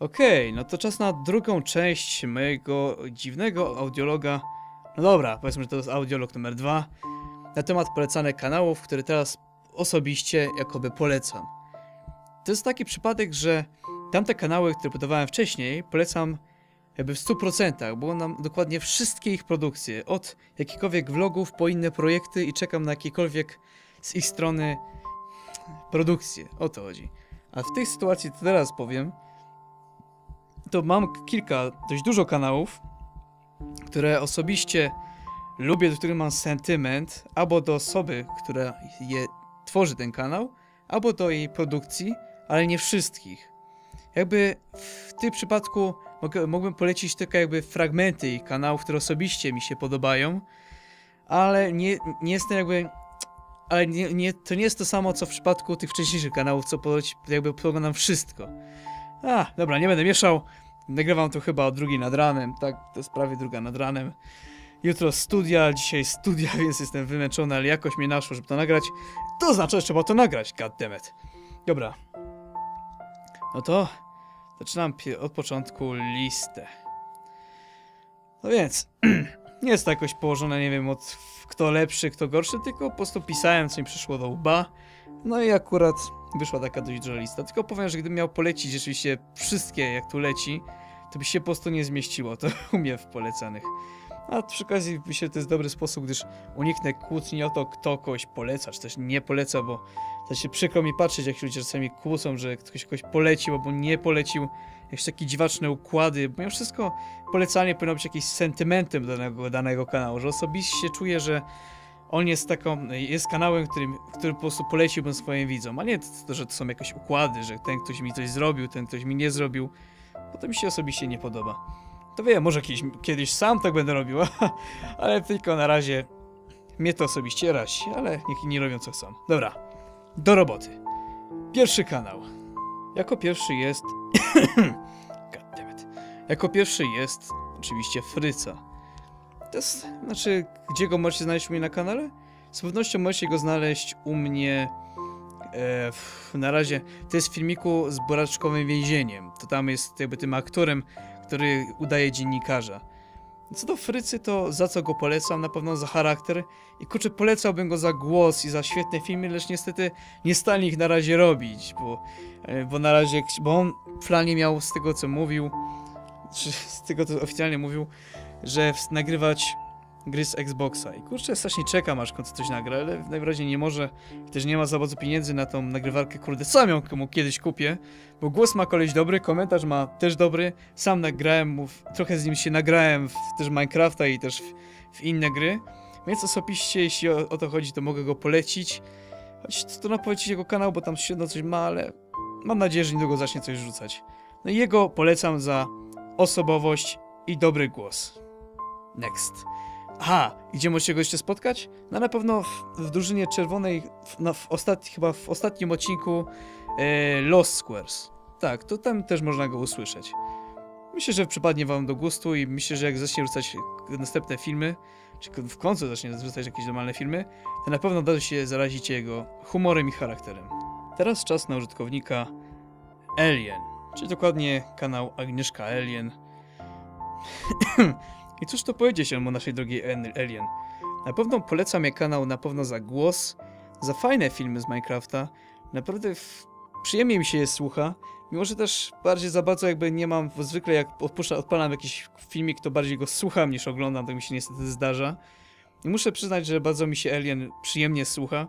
Okej, no to czas na drugą część mojego dziwnego audiologa. No dobra, powiedzmy, że to jest audiolog numer dwa. Na temat polecanych kanałów, które teraz osobiście jakoby polecam. To jest taki przypadek, że tamte kanały, które podawałem wcześniej, polecam jakby w 100%, bo nam dokładnie wszystkie ich produkcje, od jakichkolwiek vlogów po inne projekty i czekam na jakiekolwiek z ich strony produkcje. O to chodzi. A w tej sytuacji, to teraz powiem, to mam kilka, dość dużo kanałów, które osobiście lubię, do których mam sentyment, albo do osoby, która je tworzy ten kanał, albo do jej produkcji, ale nie wszystkich. Jakby w tym przypadku mogę, mógłbym polecić tylko jakby fragmenty ich kanałów, które osobiście mi się podobają, ale nie, nie jestem jakby... Ale nie, nie, to nie jest to samo, co w przypadku tych wcześniejszych kanałów, co poleci, jakby poglądam wszystko. A, dobra, nie będę mieszał. Nagrywam to chyba o drugiej nad ranem, tak? To jest prawie druga nad ranem. Jutro studia, dzisiaj studia, więc jestem wymęczony, ale jakoś mnie naszło, żeby to nagrać. To znaczy, że trzeba to nagrać, goddammit. Dobra. No to zaczynam od początku listę. No więc, nie jest to jakoś położone, nie wiem, od kto lepszy, kto gorszy, tylko po prostu pisałem, co mi przyszło do łba. No i akurat wyszła taka dość duża lista. Tylko powiem, że gdybym miał polecić rzeczywiście wszystkie, jak tu leci, to by się po prostu nie zmieściło to u mnie w polecanych. A przy okazji myślę, że to jest dobry sposób, gdyż uniknę kłótni o to, kto kogoś poleca, czy też nie poleca, bo to się przykro mi patrzeć, jak się ludzie czasami kłócą, że ktoś kogoś polecił albo nie polecił. Jakieś takie dziwaczne układy, bo mimo wszystko polecanie powinno być jakimś sentymentem danego, danego kanału, że osobiście czuję, że on jest taką, jest kanałem, którym, który po prostu poleciłbym swoim widzom, a nie to, że to są jakieś układy, że ten ktoś mi coś zrobił, ten ktoś mi nie zrobił, bo to mi się osobiście nie podoba. To wiem, może kiedyś, kiedyś sam tak będę robił, ale tylko na razie mnie to osobiście razi, ale niech nie robią co chcą. Dobra, do roboty. Pierwszy kanał. Jako pierwszy jest... Goddammit. Jako pierwszy jest oczywiście Fryca. To jest, znaczy, gdzie go możecie znaleźć u mnie na kanale? Z pewnością możecie go znaleźć u mnie e, na razie. To jest w filmiku z Boraczkowym Więzieniem. To tam jest jakby tym aktorem, który udaje dziennikarza. Co do Frycy, to za co go polecam? Na pewno za charakter. I kurczę, polecałbym go za głos i za świetne filmy, lecz niestety nie stanie ich na razie robić, bo, e, bo na razie, bo on w planie miał z tego co mówił, czy z tego co oficjalnie mówił, że w- nagrywać gry z Xboxa. I kurczę, strasznie czekam aż w końcu coś nagra, ale najwyraźniej nie może. Też nie ma za bardzo pieniędzy na tą nagrywarkę, kurde, sam ją komu kiedyś kupię, bo głos ma koleś dobry, komentarz ma też dobry, sam nagrałem mu, w- trochę z nim się nagrałem w też Minecrafta i też w, w inne gry, więc osobiście, jeśli o, o to chodzi, to mogę go polecić. Choć na polecić jego kanał, bo tam średnio coś ma, ale mam nadzieję, że niedługo zacznie coś rzucać. No i jego polecam za osobowość i dobry głos. Next. Aha, gdzie możecie go jeszcze spotkać? No na pewno w, w drużynie czerwonej, w, no, w ostatni, chyba w ostatnim odcinku e, Lost Squares. Tak, to tam też można go usłyszeć. Myślę, że przypadnie wam do gustu i myślę, że jak zacznie wrzucać następne filmy, czy w końcu zacznie wrzucać jakieś normalne filmy, to na pewno da się zarazić jego humorem i charakterem. Teraz czas na użytkownika Alien, czyli dokładnie kanał Agnieszka Alien. I cóż to powiedzieć o naszej drogiej En- Alien? Na pewno polecam jej kanał na pewno za głos, za fajne filmy z Minecrafta. Naprawdę f- przyjemnie mi się je słucha, mimo że też bardziej za bardzo jakby nie mam, bo zwykle jak odpuszczam, odpalam jakiś filmik, to bardziej go słucham niż oglądam, tak mi się niestety zdarza. I muszę przyznać, że bardzo mi się Alien przyjemnie słucha.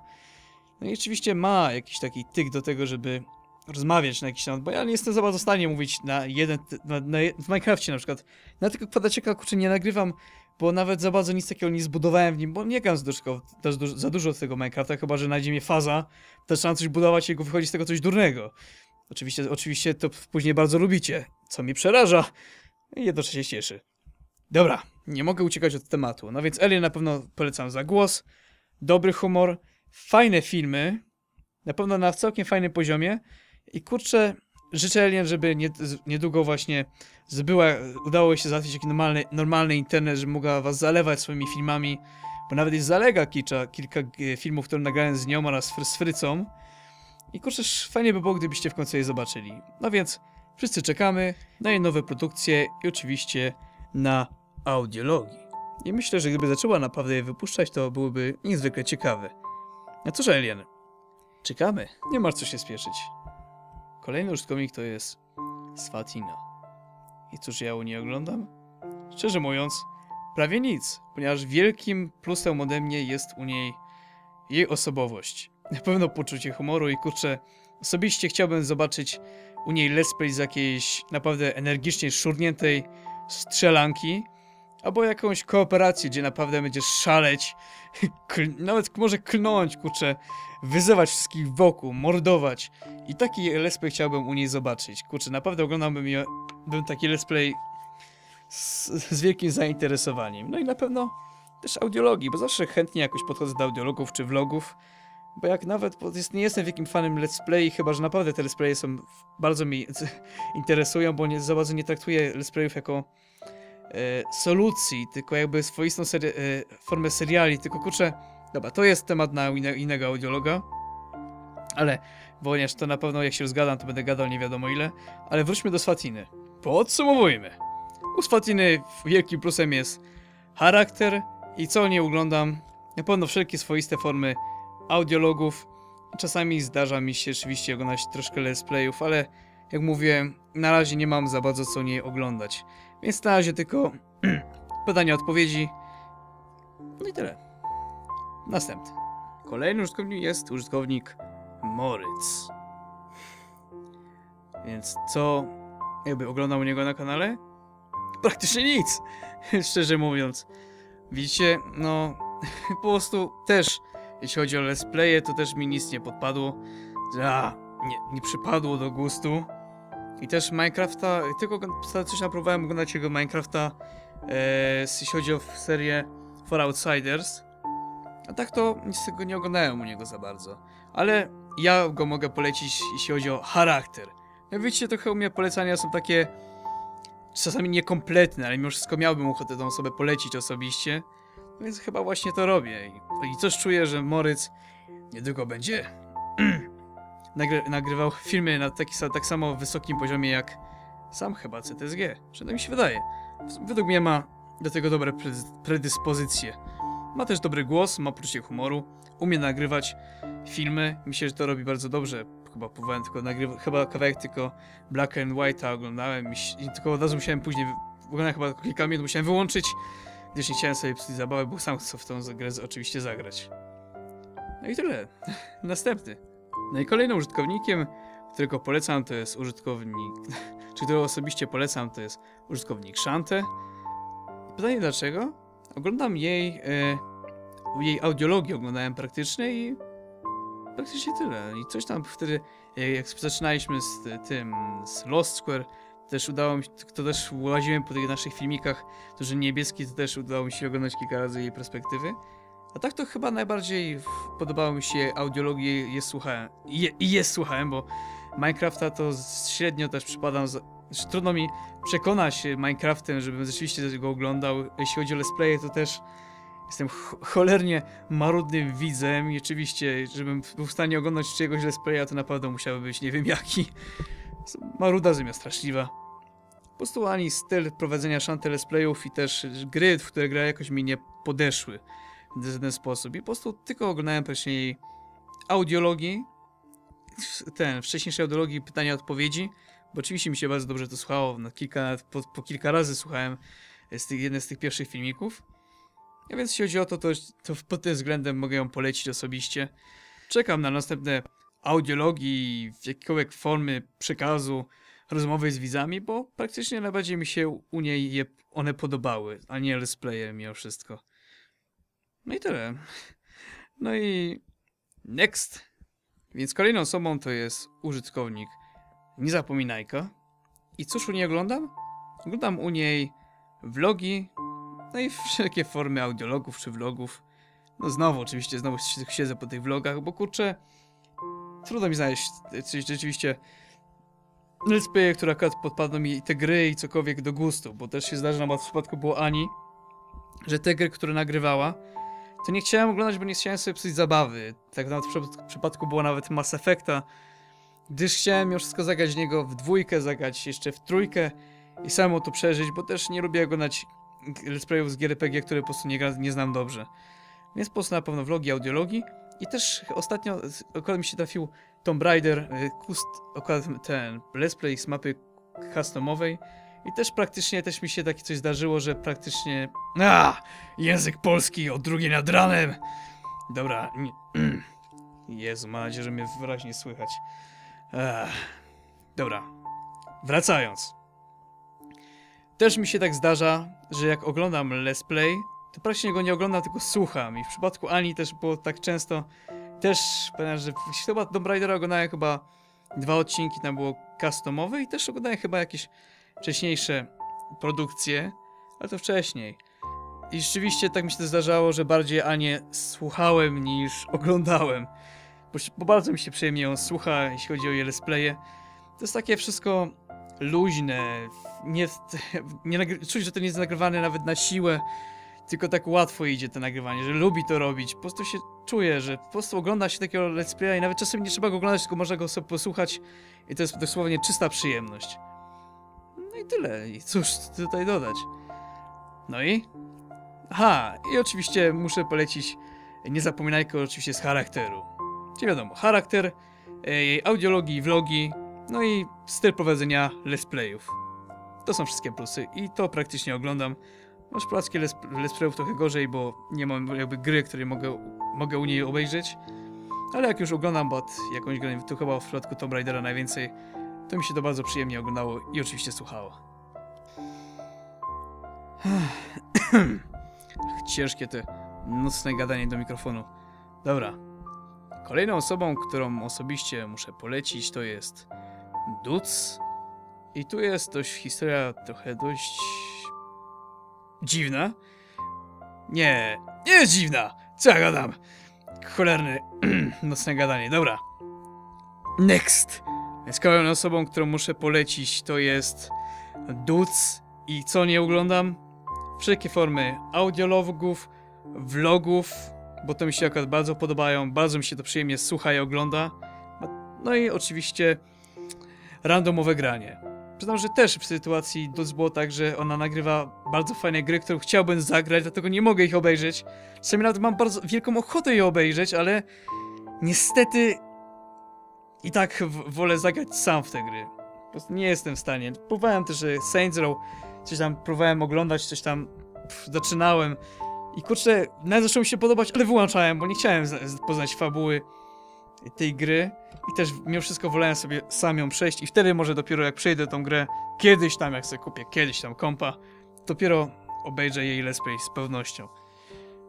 No i oczywiście ma jakiś taki tyk do tego, żeby rozmawiać na jakiś temat, bo ja nie jestem za bardzo w stanie mówić na jeden, na, na, w Minecrafcie na przykład. Na tego kwadraciaka kurczę nie nagrywam, bo nawet za bardzo nic takiego nie zbudowałem w nim, bo nie gram za dużo, z tego Minecrafta, chyba że najdzie mnie faza, trzeba coś budować i wychodzi z tego coś durnego. Oczywiście, oczywiście to później bardzo lubicie, co mnie przeraża i jednocześnie cieszy. Dobra, nie mogę uciekać od tematu. No więc Alien na pewno polecam za głos, dobry humor, fajne filmy, na pewno na całkiem fajnym poziomie i kurczę, życzę Alien, żeby nie, niedługo właśnie zbyła, udało się załatwić taki normalny, normalny internet, żeby mogła was zalewać swoimi filmami, bo nawet jest zalega kilka, kilka filmów, które nagrałem z nią oraz z Frycą i kurczę, fajnie by było, gdybyście w końcu je zobaczyli. No więc Wszyscy czekamy na jej nowe produkcje i oczywiście na audiologii. I myślę, że gdyby zaczęła naprawdę je wypuszczać, to byłoby niezwykle ciekawe. A cóż, Alien? Czekamy. Nie masz co się spieszyć. Kolejny użytkownik to jest Swatina. I cóż ja u niej oglądam? Szczerze mówiąc, prawie nic, ponieważ wielkim plusem ode mnie jest u niej jej osobowość. Na pewno poczucie humoru i kurczę, osobiście chciałbym zobaczyć u niej let's play z jakiejś naprawdę energicznie szurniętej strzelanki, albo jakąś kooperację, gdzie naprawdę będziesz szaleć, nawet może klnąć, kurczę, wyzywać wszystkich wokół, mordować. I taki let's play chciałbym u niej zobaczyć. Kurczę, naprawdę oglądałbym je, bym taki let's play z, z wielkim zainteresowaniem. No i na pewno też audiologii, bo zawsze chętnie jakoś podchodzę do audiologów czy vlogów, bo jak nawet, jest, nie jestem wielkim fanem let's play, chyba że naprawdę te let's playe są bardzo mi interesują, bo nie, za bardzo nie traktuję let's playów jako solucji, tylko jakby swoistą seri- e, formę seriali, tylko kurczę, dobra, to jest temat na inne, innego audiologa, ale ponieważ to na pewno jak się rozgadam, to będę gadał nie wiadomo ile, ale wróćmy do Swatiny. Podsumowujmy. U Swatiny wielkim plusem jest charakter i co nie oglądam, na pewno wszelkie swoiste formy audiologów. Czasami zdarza mi się rzeczywiście oglądać troszkę let's playów, ale jak mówię, na razie nie mam za bardzo co nie oglądać. Więc na razie tylko pytania, odpowiedzi. No i tyle. Następny. Kolejny użytkownik jest użytkownik Moritz. Więc co jakby oglądał u niego na kanale? Praktycznie nic, szczerze mówiąc. Widzicie, no po prostu też, jeśli chodzi o let's playe, to też mi nic nie podpadło. A, nie, nie przypadło do gustu. I też Minecrafta, tylko coś napróbowałem oglądać jego Minecrafta, e, jeśli chodzi o serię For Outsiders. A tak to nic tego nie oglądałem u niego za bardzo. Ale ja go mogę polecić, jeśli chodzi o charakter. Widzicie, trochę u mnie polecania są takie czasami niekompletne, ale mimo wszystko miałbym ochotę tą osobę polecić osobiście. Więc chyba właśnie to robię. I, i coś czuję, że Moryc niedługo będzie nagry nagrywał filmy na taki, tak samo wysokim poziomie jak sam chyba CTSG. Przynajmniej mi się wydaje. Według mnie ma do tego dobre predyspozycje. Ma też dobry głos, ma poczucie humoru, umie nagrywać filmy. Myślę, że to robi bardzo dobrze. Chyba próbowałem tylko nagrywać, chyba kawałek tylko Black and White'a oglądałem i, tylko od razu musiałem później, oglądałem chyba kilka minut, musiałem wyłączyć, gdyż nie chciałem sobie psuć zabawy, bo sam chcę w tą grę oczywiście zagrać. No i tyle. Następny. No i kolejnym użytkownikiem, którego polecam, to jest użytkownik, czy którego osobiście polecam, to jest użytkownik Shante. Pytanie dlaczego? Oglądam jej, e, jej audiologii oglądałem praktycznie i praktycznie tyle. I coś tam wtedy, jak zaczynaliśmy z tym, z Lost Square, też udało mi się, to też łaziłem po tych naszych filmikach, to że niebieski, to też udało mi się oglądać kilka razy jej perspektywy. A tak to chyba najbardziej podobało mi się audiologii je słuchałem. I je, jest słuchałem, bo Minecrafta to średnio też przypadam. Za, trudno mi przekonać Minecraftem, żebym rzeczywiście go oglądał. Jeśli chodzi o let's play, to też jestem cholernie marudnym widzem i oczywiście, żebym był w stanie oglądać czyjegoś let's playa, to naprawdę musiałby być nie wiem jaki. Maruda zamiast straszliwa. Po prostu ani styl prowadzenia szanty let's playów i też gry, w które gra jakoś mi nie podeszły w ten sposób. I po prostu tylko oglądałem wcześniej audiologii, ten, wcześniejszej audiologii pytania odpowiedzi, bo oczywiście mi się bardzo dobrze to słuchało, kilka, po, po kilka razy słuchałem z tych, jeden z tych pierwszych filmików. A więc jeśli chodzi o to, to, to pod tym względem mogę ją polecić osobiście. Czekam na następne audiologii w jakiejkolwiek formy przekazu rozmowy z widzami, bo praktycznie najbardziej mi się u niej je, one podobały, a nie let's playe mimo wszystko. No i tyle. No i next. Więc kolejną osobą to jest użytkownik Niezapominajka. I cóż u niej oglądam? Oglądam u niej vlogi, no i wszelkie formy audiologów czy vlogów. No znowu, oczywiście, znowu siedzę po tych vlogach, bo kurczę, trudno mi znaleźć coś rzeczywiście let's play, które akurat podpadną mi te gry i cokolwiek do gustu, bo też się zdarza, na w przypadku było Ani, że te gry, które nagrywała, to nie chciałem oglądać, bo nie chciałem sobie psuć zabawy. Tak nawet w przypadku było nawet Mass Effecta. gdyż chciałem już wszystko zagrać niego w dwójkę, zagrać jeszcze w trójkę i samo to przeżyć, bo też nie lubię oglądać let's playów z GRPG, które po prostu nie, gra, nie znam dobrze. Więc po prostu na pewno vlogi, audiologii i też ostatnio akurat mi się trafił Tomb Raider, y, kust, akurat ten let's play z mapy customowej i też praktycznie też mi się takie coś zdarzyło, że praktycznie a język polski o drugiej nad ranem. Dobra, nie, Jezu, mam nadzieję, że mnie wyraźnie słychać. Ech. Dobra, wracając. Też mi się tak zdarza, że jak oglądam let's play, to praktycznie go nie oglądam, tylko słucham. I w przypadku Ani też było tak często. Też w- chyba Tomb Raidera oglądałem chyba dwa odcinki, tam było customowe i też oglądałem chyba jakieś wcześniejsze produkcje, ale to wcześniej. I rzeczywiście tak mi się to zdarzało, że bardziej Anię słuchałem niż oglądałem. Bo, bo bardzo mi się przyjemnie ją słucha, jeśli chodzi o jej let's playe. To jest takie wszystko luźne, nie, nie czuć, że to nie jest nagrywane nawet na siłę, tylko tak łatwo idzie to nagrywanie, że lubi to robić. Po prostu się czuje, że po prostu ogląda się takiego let's playa i nawet czasem nie trzeba go oglądać, tylko można go sobie posłuchać i to jest dosłownie czysta przyjemność. No i tyle. I cóż tutaj dodać. No i? Aha, i oczywiście muszę polecić Niezapominajko oczywiście z charakteru. Czyli wiadomo, charakter, jej audiologii, vlogi, no i styl prowadzenia let's playów. To są wszystkie plusy i to praktycznie oglądam. W przypadku let's, playów trochę gorzej, bo nie mam jakby gry, której mogę, mogę u niej obejrzeć. Ale jak już oglądam bot jakąś grę, to chyba w przypadku Tomb Raidera najwięcej, to mi się to bardzo przyjemnie oglądało i oczywiście słuchało. Ciężkie te nocne gadanie do mikrofonu. Dobra. Kolejną osobą, którą osobiście muszę polecić, to jest Duc. I tu jest dość historia trochę dość dziwna. Nie, nie jest dziwna. Co ja gadam? Cholerny nocne gadanie. Dobra. Next. Więc kolejną osobą, którą muszę polecić, to jest Duc. I co nie oglądam? Wszelkie formy audiologów, vlogów, bo to mi się akurat bardzo podobają, bardzo mi się to przyjemnie słucha i ogląda. No i oczywiście randomowe granie. Przyznam, że też w sytuacji Doc było tak, że ona nagrywa bardzo fajne gry, które chciałbym zagrać, dlatego nie mogę ich obejrzeć. Czasami nawet mam bardzo wielką ochotę je obejrzeć, ale niestety i tak wolę zagrać sam w te gry. Po prostu nie jestem w stanie. Próbowałem też Saints Row, coś tam próbowałem oglądać, coś tam pff, zaczynałem i kurczę, nawet zaczęło mi się podobać, ale wyłączałem, bo nie chciałem poznać fabuły tej gry i też mimo wszystko wolałem sobie sam ją przejść i wtedy może dopiero jak przejdę tą grę, kiedyś tam, jak sobie kupię kiedyś tam kompa, dopiero obejrzę jej let's play z pewnością.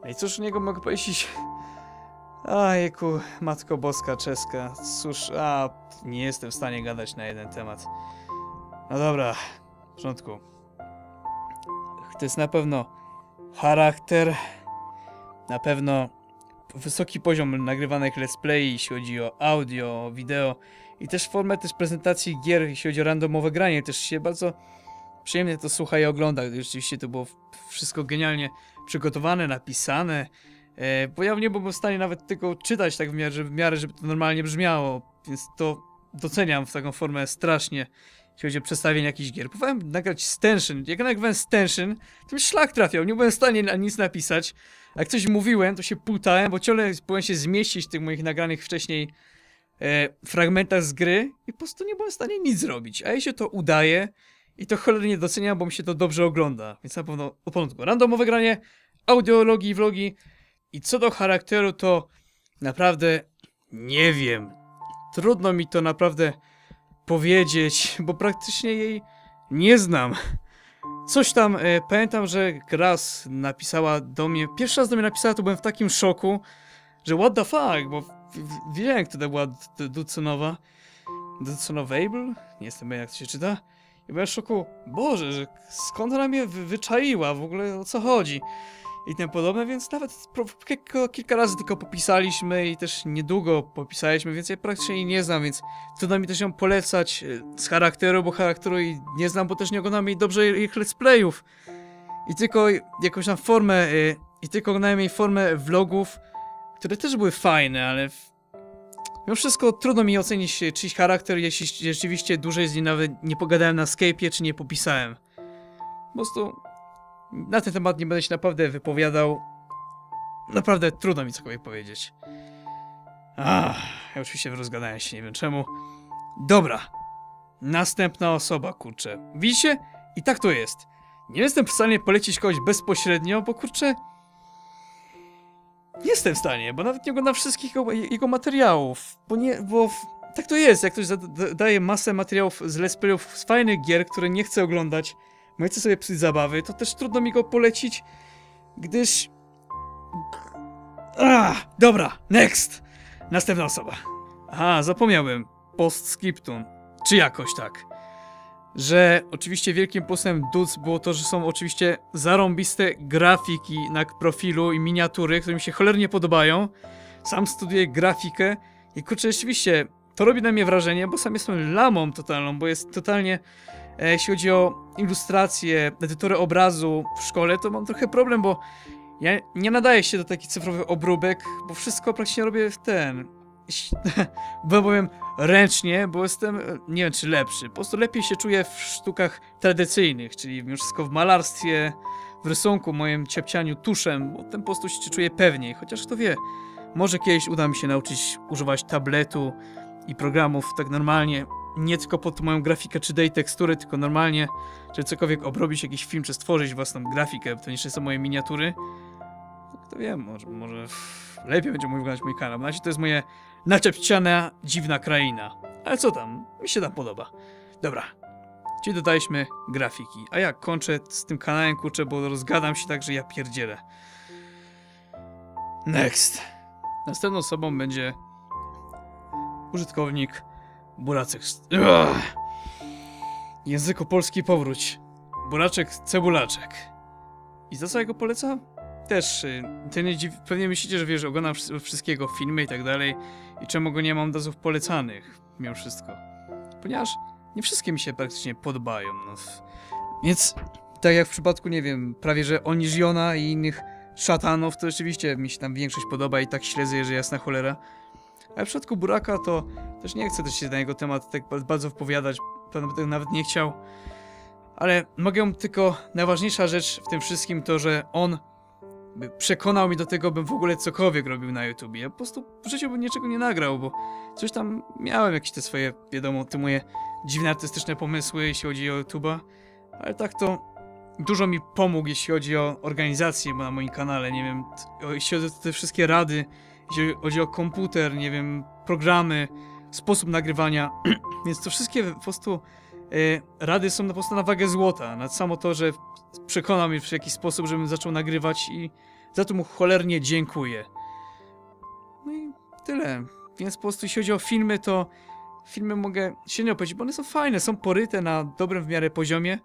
No i cóż niego mogę powiedzieć? Ajku, Matko Boska czeska, cóż, a nie jestem w stanie gadać na jeden temat. No dobra, w porządku. To jest na pewno charakter, na pewno wysoki poziom nagrywanych let's play, jeśli chodzi o audio, wideo i też formę też prezentacji gier, jeśli chodzi o randomowe granie, też się bardzo przyjemnie to słucha i ogląda, rzeczywiście to było wszystko genialnie przygotowane, napisane, e, bo ja nie byłbym w stanie nawet tego czytać tak w miarę, w miarę, żeby to normalnie brzmiało, więc to doceniam w taką formę strasznie, jeśli chodzi o przedstawienie jakichś gier. Próbowałem nagrać Stenshin, jak nagrałem Stenshin, to mi szlak trafiał, nie byłem w stanie na nic napisać, jak coś mówiłem, to się putałem, bo ciągle próbowałem się zmieścić w tych moich nagranych wcześniej e, fragmentach z gry i po prostu nie byłem w stanie nic zrobić. A jej się to udaje i to cholernie doceniam, bo mi się to dobrze ogląda. Więc na pewno od początku randomowe granie, audiologii, vlogi i co do charakteru to naprawdę nie wiem. Trudno mi to naprawdę powiedzieć, bo praktycznie jej nie znam. Coś tam, e, pamiętam, że raz napisała do mnie, pierwszy raz do mnie napisała, to byłem w takim szoku, że what the fuck, bo wiedziałem, kto to była D- Duconowa. Duconowable? Nie jestem pewien, jak to się czyta. I byłem w szoku, Boże, że skąd ona mnie wy- wyczaiła, w ogóle o co chodzi. I tym podobne, więc nawet kilka, razy tylko popisaliśmy i też niedługo popisaliśmy, więc ja praktycznie nie znam, więc trudno mi też ją polecać e, z charakteru, bo charakteru jej nie znam, bo też nie oglądam jej dobrze ich let's playów. I tylko jakąś tam formę, e, i tylko oglądałem jej formę vlogów, które też były fajne, ale Mimo wszystko trudno mi ocenić e, czyjś charakter, jeśli rzeczywiście dłużej z nim nawet nie pogadałem na Skype'ie, czy nie popisałem. Po prostu na ten temat nie będę się naprawdę wypowiadał. Naprawdę trudno mi cokolwiek powiedzieć. Ach, ja oczywiście rozgadałem się, nie wiem czemu. Dobra. Następna osoba, kurczę. Widzicie? I tak to jest. Nie jestem w stanie polecić kogoś bezpośrednio, bo kurczę... Nie jestem w stanie, bo nawet nie oglądam wszystkich jego, jego materiałów. Bo nie, bo... Tak to jest, jak ktoś daje masę materiałów z let's playów z fajnych gier, które nie chcę oglądać, bo chcę sobie psuć zabawy, to też trudno mi go polecić, gdyż... Ah, dobra, next! Następna osoba. Aha, zapomniałem. Postscriptum. Czy jakoś tak. Że oczywiście wielkim plusem Dudes było to, że są oczywiście zarąbiste grafiki na profilu i miniatury, które mi się cholernie podobają. Sam studiuję grafikę i kurczę, rzeczywiście to robi na mnie wrażenie, bo sam jestem lamą totalną, bo jest totalnie, jeśli chodzi o ilustrację, edytory obrazu w szkole, to mam trochę problem, bo ja nie nadaję się do takich cyfrowych obróbek, bo wszystko praktycznie robię w ten. Bo powiem ręcznie, bo jestem, e, nie wiem czy lepszy. Po prostu lepiej się czuję w sztukach tradycyjnych, czyli mimo wszystko w malarstwie, w rysunku, moim ciepcianiu tuszem, bo ten po prostu się czuję pewniej. Chociaż kto wie, może kiedyś uda mi się nauczyć używać tabletu i programów tak normalnie, nie tylko pod moją grafikę czy dej tekstury, tylko normalnie, czy cokolwiek obrobić jakiś film, czy stworzyć własną grafikę, to nie są moje miniatury. Kto wie, może, może lepiej będzie mój wyglądać mój kanał. Na to jest moje naczepciana, dziwna kraina. Ale co tam, mi się tam podoba. Dobra, czyli dodaliśmy grafiki. A ja kończę z tym kanałem, kurczę, bo rozgadam się tak, że ja pierdzielę. Next. Następną osobą będzie użytkownik Buracek. Ugh. Języku polski powróć. Buraczek Cebulaczek. I za co ja go polecam? Też, y, ty nie dziw... pewnie myślicie, że wiesz, oglądam wsz- wszystkiego, filmy i tak dalej i czemu go nie mam dozów polecanych, mimo wszystko. Ponieważ nie wszystkie mi się praktycznie podobają, no. Więc, tak jak w przypadku, nie wiem, prawie że Oniżiona i innych szatanów, to rzeczywiście mi się tam większość podoba i tak śledzę, że jasna cholera. Ale w przypadku Buraka to też nie chcę też się na jego temat tak ba- bardzo wypowiadać, pewnie bym nawet nie chciał. Ale mogę tylko, najważniejsza rzecz w tym wszystkim to, że on przekonał mnie do tego, bym w ogóle cokolwiek robił na YouTubie. Ja po prostu w życiu bym niczego nie nagrał, bo coś tam miałem jakieś te swoje, wiadomo, te moje dziwne artystyczne pomysły, jeśli chodzi o YouTube'a, ale tak to dużo mi pomógł, jeśli chodzi o organizację na moim kanale, nie wiem, jeśli chodzi o te wszystkie rady, jeśli chodzi o komputer, nie wiem, programy, sposób nagrywania, więc to wszystkie po prostu e, rady są po prostu na wagę złota, na samo to, że przekonał mnie w jakiś sposób, żebym zaczął nagrywać i za to mu cholernie dziękuję. No i tyle. Więc po prostu jeśli chodzi o filmy, to filmy mogę średnio powiedzieć, bo one są fajne, są poryte na dobrym w miarę poziomie,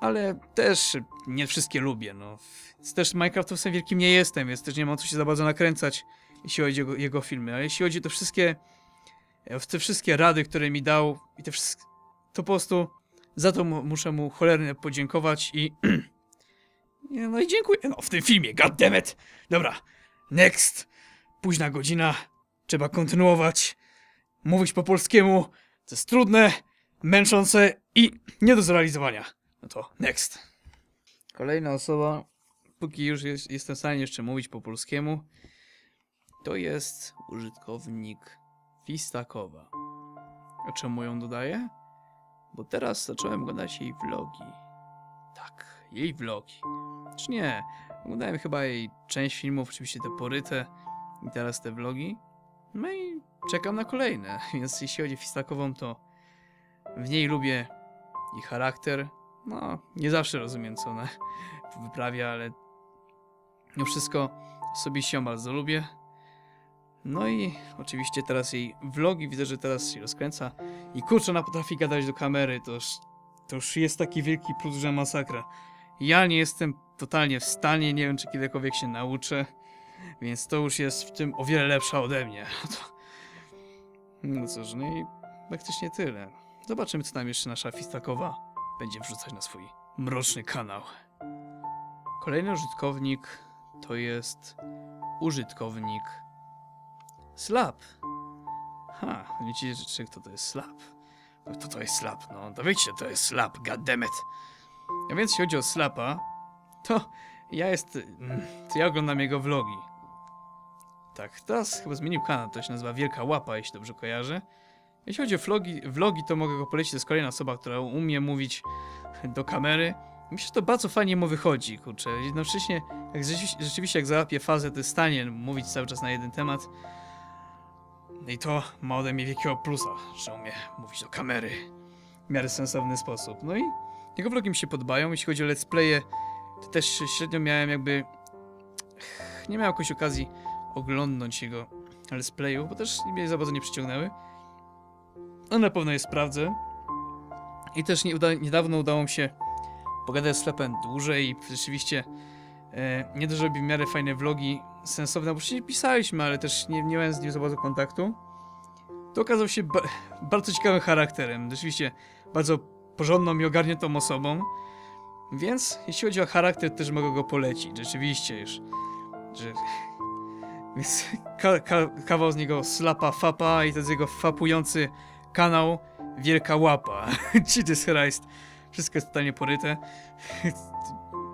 ale też nie wszystkie lubię, no. Więc też Minecraftowcem wielkim nie jestem, więc też nie mam co się za bardzo nakręcać, jeśli chodzi o jego, filmy. Ale jeśli chodzi o te wszystkie, te wszystkie rady, które mi dał i te wszystkie, to po prostu za to mu, muszę mu cholernie podziękować i... No i dziękuję. No, w tym filmie, goddammit! Dobra, next. Późna godzina, trzeba kontynuować. Mówić po polskiemu, to jest trudne, męczące i nie do zrealizowania. No to next. Kolejna osoba, póki już jest, jestem w stanie jeszcze mówić po polskiemu, to jest użytkownik Fistakowa. A czemu ją dodaję? Bo teraz zacząłem oglądać jej vlogi. Tak, jej vlogi. Czy nie? Oglądałem chyba jej część filmów, oczywiście te poryte i teraz te vlogi. No i czekam na kolejne, więc jeśli chodzi o Fistakową, to w niej lubię jej charakter. No, nie zawsze rozumiem, co ona wyprawia, ale mimo wszystko osobiście ją bardzo lubię. No i oczywiście teraz jej vlogi, widzę, że teraz się rozkręca. I kurczę, ona potrafi gadać do kamery, to już, to już jest taki wielki plus, że masakra. Ja nie jestem totalnie w stanie, nie wiem czy kiedykolwiek się nauczę, więc to już jest w tym o wiele lepsza ode mnie. To... No cóż, no i praktycznie tyle. Zobaczymy, co tam jeszcze nasza Fistakowa będzie wrzucać na swój mroczny kanał. Kolejny użytkownik to jest użytkownik Slap. Ha, wiecie, czy kto to jest Slap? No, Kto to jest Slap? No, dowiecie, to jest Slap, goddammit. A więc jeśli chodzi o Slapa, to ja jest... mm, To ja oglądam jego vlogi. Tak, teraz chyba zmienił kanał, to się nazywa Wielka Łapa, jeśli dobrze kojarzę. Jeśli chodzi o vlogi, vlogi to mogę go polecić, to jest kolejna osoba, która umie mówić do kamery. Myślę, że to bardzo fajnie mu wychodzi, kurczę. Jednocześnie, jak rzeczywiście, jak załapie fazę, to jest w stanie mówić cały czas na jeden temat. No I to ma ode mnie wielkiego plusa, że umie mówić do kamery w miarę sensowny sposób. No i jego vlogi mi się podobają. Jeśli chodzi o let's playe, to też średnio miałem jakby... Nie miałem jakoś okazji oglądnąć jego let's playu, bo też mnie za bardzo nie przyciągnęły. No na pewno je sprawdzę. I też niedawno udało mi się pogadać z Slepem dłużej i rzeczywiście e, nie dość, robi w miarę fajne vlogi, sensowne, bo wcześniej pisaliśmy, ale też nie, nie miałem z nim za bardzo kontaktu. To okazał się ba bardzo ciekawym charakterem, rzeczywiście bardzo porządną i ogarniętą osobą. Więc jeśli chodzi o charakter, też mogę go polecić, rzeczywiście już. Że... Więc ka ka kawał z niego slapa fapa i jest jego fapujący kanał Wielka Łapa. Jesus Christ. Wszystko jest totalnie poryte.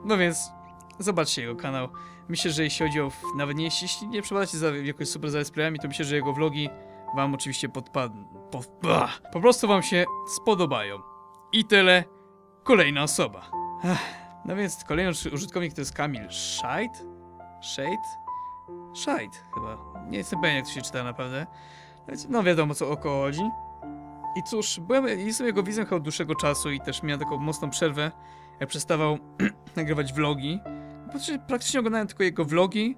No więc zobaczcie jego kanał. Myślę, że jeśli chodzi o... Nawet nie, jeśli nie przepadacie za jakoś super za let's to myślę, że jego vlogi wam oczywiście podpadną. Po, po prostu wam się spodobają. I tyle. Kolejna osoba. No więc kolejny uży- użytkownik to jest Kamil Szajt? Shade? Shade chyba. Nie jestem pewien jak to się czyta naprawdę. No wiadomo co o kogo chodzi. I cóż, byłem, jestem jego widzem od dłuższego czasu i też miałem taką mocną przerwę, jak przestawał nagrywać vlogi. Praktycznie, oglądałem tylko jego vlogi.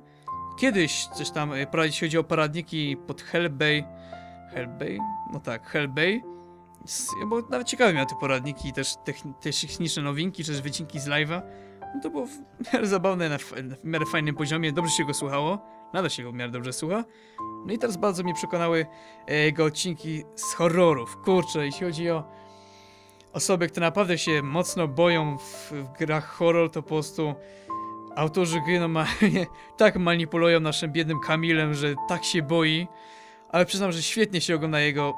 Kiedyś coś tam, e, jeśli chodzi o poradniki pod Hellbay. Hellbay? No tak, Hellbay. Bo nawet ciekawe miał te poradniki i też techni- te techniczne nowinki, czy też wycinki z live'a. No to było w miarę zabawne, na w miarę fajnym poziomie, dobrze się go słuchało. Nadal się go w miarę dobrze słucha. No i teraz bardzo mnie przekonały e, jego odcinki z horrorów. Kurczę, jeśli chodzi o osoby, które naprawdę się mocno boją w, w grach horror, to po prostu autorzy gry normalnie tak manipulują naszym biednym Kamilem, że tak się boi. Ale przyznam, że świetnie się ogląda jego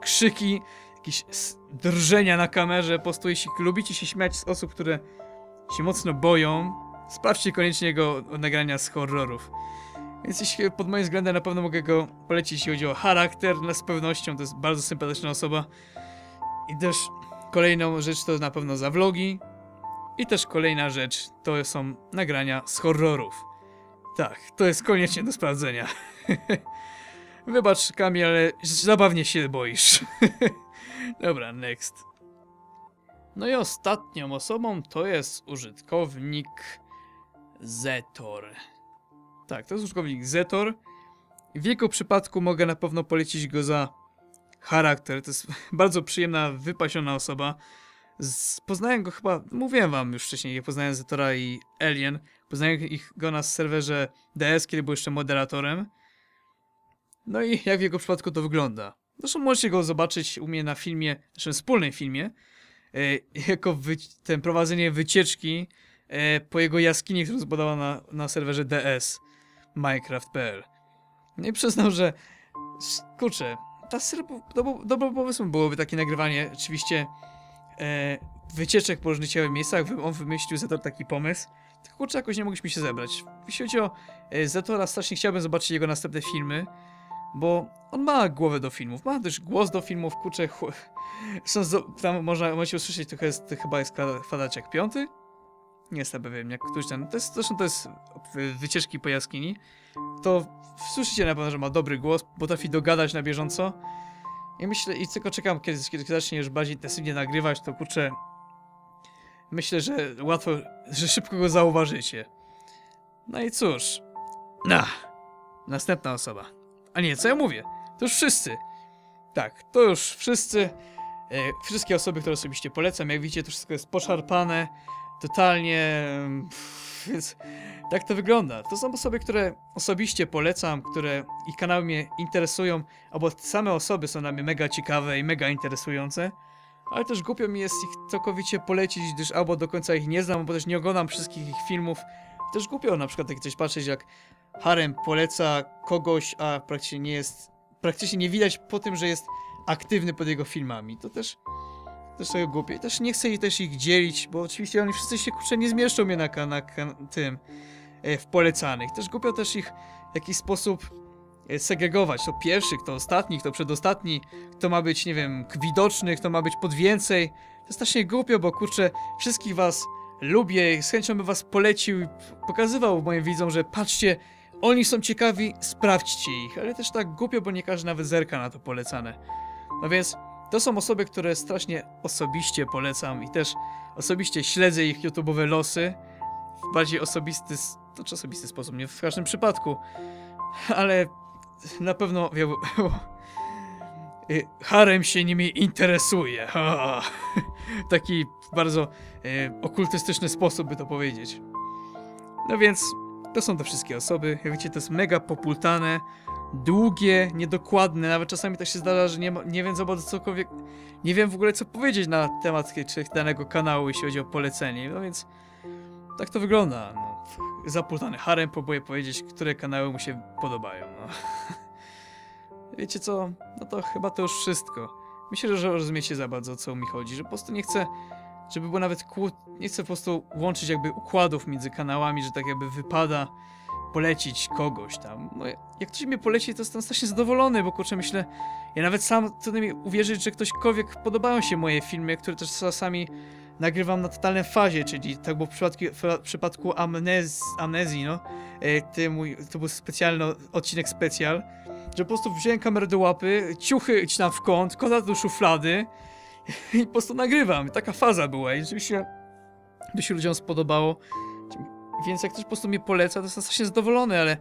krzyki, jakieś drżenia na kamerze. Po prostu jeśli lubicie się śmiać z osób, które się mocno boją, sprawdźcie koniecznie jego nagrania z horrorów. Więc jeśli pod moim względem na pewno mogę go polecić, jeśli chodzi o charakter, no z pewnością to jest bardzo sympatyczna osoba. I też kolejną rzecz to na pewno za vlogi. I też kolejna rzecz to są nagrania z horrorów. Tak, to jest koniecznie do sprawdzenia. Wybacz Kamil, ale zabawnie się boisz. Dobra, next. No i ostatnią osobą to jest użytkownik Zetor. Tak, to jest użytkownik Zetor. W jego przypadku mogę na pewno polecić go za charakter. To jest bardzo przyjemna, wypasiona osoba. Z, poznałem go chyba, mówiłem wam już wcześniej, jak poznałem Zetora i Alien. Poznałem ich go na serwerze DS, kiedy był jeszcze moderatorem. No i jak w jego przypadku to wygląda. Zresztą możecie go zobaczyć u mnie na filmie, naszym wspólnym filmie, e, jako wy, ten prowadzenie wycieczki e, po jego jaskini, którą zbudował na, na serwerze DS Minecraft.pl. No i przyznam, że kurczę, ta dobrym pomysłem byłoby takie nagrywanie, oczywiście e, wycieczek po różnych ciekawych miejscach, on wymyślił Zetor taki pomysł, tylko kurczę, jakoś nie mogliśmy się zebrać. Jeśli chodzi o e, Zetora, strasznie chciałbym zobaczyć jego następne filmy, bo on ma głowę do filmów, ma też głos do filmów, kurczę, zo- tam można, możecie usłyszeć, to, jest, to chyba jest kwa- kwadraciak piąty? Nie jestem pewien, jak któryś ten, to jest, zresztą to jest wy- wycieczki po jaskini, to słyszycie na pewno, że ma dobry głos, potrafi dogadać na bieżąco. I myślę, i tylko czekam, kiedy, kiedy zacznie już bardziej intensywnie nagrywać, to kurczę, myślę, że łatwo, że szybko go zauważycie. No i cóż, na, następna osoba. A nie, co ja mówię? To już wszyscy. Tak, to już wszyscy. E, wszystkie osoby, które osobiście polecam, jak widzicie, to wszystko jest poszarpane, totalnie. pff, Więc tak to wygląda. To są osoby, które osobiście polecam, które ich kanały mnie interesują, albo same osoby są dla mnie mega ciekawe i mega interesujące. Ale też głupio mi jest ich całkowicie polecić, gdyż albo do końca ich nie znam, albo też nie oglądam wszystkich ich filmów. Też głupio na przykład jak coś patrzeć, jak Harem poleca kogoś, a praktycznie nie jest praktycznie nie widać po tym, że jest aktywny pod jego filmami. To też też trochę głupie. Też nie chcę też ich dzielić, bo oczywiście oni wszyscy się kurczę nie zmieszczą mnie na, na ka- tym e, w polecanych. Też głupio też ich w jakiś sposób e, segregować. To pierwszy, kto ostatni, kto przedostatni, kto ma być, nie wiem, widoczny, kto ma być pod więcej. To jest strasznie głupio, bo kurczę, wszystkich was lubię z chęcią bym was polecił i pokazywał moim widzom, że patrzcie, oni są ciekawi, sprawdźcie ich. Ale też tak głupio, bo nie każdy nawet zerka na to polecane. No więc to są osoby, które strasznie osobiście polecam i też osobiście śledzę ich YouTube'owe losy w bardziej osobisty, to czy osobisty sposób, nie w każdym przypadku, ale na pewno wielu, y, harem się nimi interesuje. Ha, taki bardzo y, okultystyczny sposób, by to powiedzieć. No więc to są te wszystkie osoby. Jak widzicie, to jest mega popultane, długie, niedokładne. Nawet czasami tak się zdarza, że nie, nie wiem za bardzo cokolwiek. Nie wiem w ogóle co powiedzieć na temat czy danego kanału, jeśli chodzi o polecenie. No więc tak to wygląda. No. Zapultany harem, próbuję powiedzieć, które kanały mu się podobają. No. Wiecie co? No to chyba to już wszystko. Myślę, że rozumiecie za bardzo o co mi chodzi, że po prostu nie chcę, żeby było nawet kłó... Nie chcę po prostu łączyć jakby układów między kanałami, że tak jakby wypada polecić kogoś tam. No, jak ktoś mnie poleci, to jestem strasznie zadowolony, bo kurczę, myślę, ja nawet sam trudno mi uwierzyć, że ktośkolwiek podobają się moje filmy, które też czasami nagrywam na totalnej fazie, czyli tak było w przypadku, w przypadku amnez, amnezji, no. E, mój, to był specjalny odcinek specjal, że po prostu wziąłem kamerę do łapy, ciuchy ci tam w kąt, kota do szuflady i po prostu nagrywam. Taka faza była i rzeczywiście by się ludziom spodobało. Więc jak ktoś po prostu mnie poleca, to jestem strasznie zadowolony, ale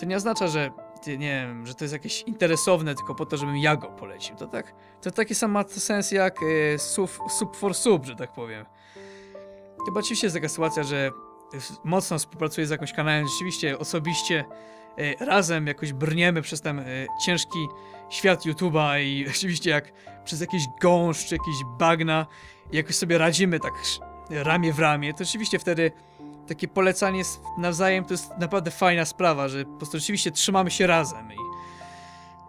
to nie oznacza, że nie wiem, że to jest jakieś interesowne tylko po to, żebym ja go polecił. To tak, to taki sam ma sens jak e, sub, sub for sub, że tak powiem. Chyba oczywiście jest taka sytuacja, że mocno współpracuję z jakimś kanałem, rzeczywiście osobiście e, razem jakoś brniemy przez ten e, ciężki świat YouTube'a i rzeczywiście jak przez jakiś gąszcz jakieś bagna jakoś sobie radzimy tak ramię w ramię, to rzeczywiście wtedy takie polecanie nawzajem to jest naprawdę fajna sprawa, że po prostu rzeczywiście trzymamy się razem i,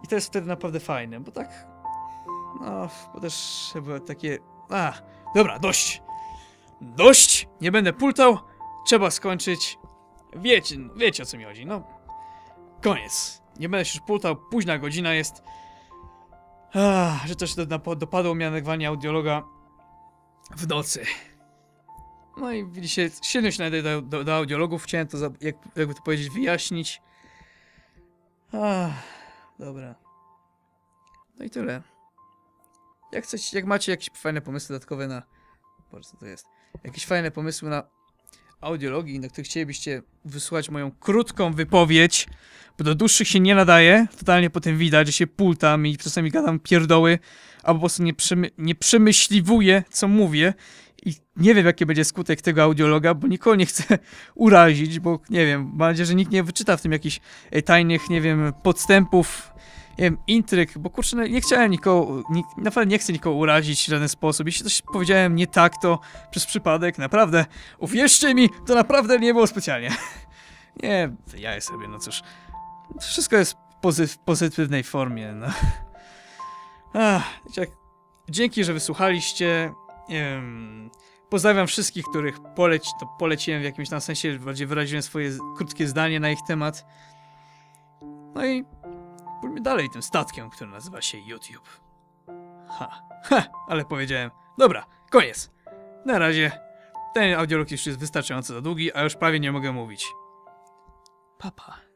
i to jest wtedy naprawdę fajne, bo tak no, bo też były takie a, dobra, dość. Dość, nie będę pultał trzeba skończyć. Wiecie, wiecie o co mi chodzi, no. Koniec, nie będę się już pultał, późna godzina jest. Ach, że też dopadło mnie nagrywanie audiologa w nocy. No i widzicie, świetnie się nadaje do, do, do audiologów. Chciałem to, za, jak, jakby to powiedzieć, wyjaśnić. Ach, dobra. No i tyle. Jak chcecie, jak macie jakieś fajne pomysły dodatkowe na... Boże, co to jest? Jakieś fajne pomysły na audiologii, na które chcielibyście wysłuchać moją krótką wypowiedź, bo do dłuższych się nie nadaje. Totalnie potem widać, że się pultam i czasami gadam pierdoły, albo po prostu nie, przemy- nie przemyśliwuję, co mówię. I nie wiem, jaki będzie skutek tego audiologa, bo nikogo nie chcę urazić, bo nie wiem, mam nadzieję, że nikt nie wyczyta w tym jakichś e, tajnych, nie wiem, podstępów, nie wiem, intryg, bo kurczę, no, nie chciałem nikogo, nik, naprawdę nie chcę nikogo urazić w żaden sposób. Jeśli coś powiedziałem nie tak, to przez przypadek, naprawdę, uwierzcie mi, to naprawdę nie było specjalnie. nie, ja sobie, no cóż, wszystko jest w pozytywnej formie, no. Ach, dzięki, że wysłuchaliście. Pozdrawiam wszystkich, których poleć, to poleciłem w jakimś tam sensie, bardziej wyraziłem swoje krótkie zdanie na ich temat. No i pójdźmy dalej tym statkiem, który nazywa się YouTube. Ha, ha, ale powiedziałem. Dobra, koniec. Na razie. Ten audiolog już jest wystarczająco za długi, a już prawie nie mogę mówić. Papa.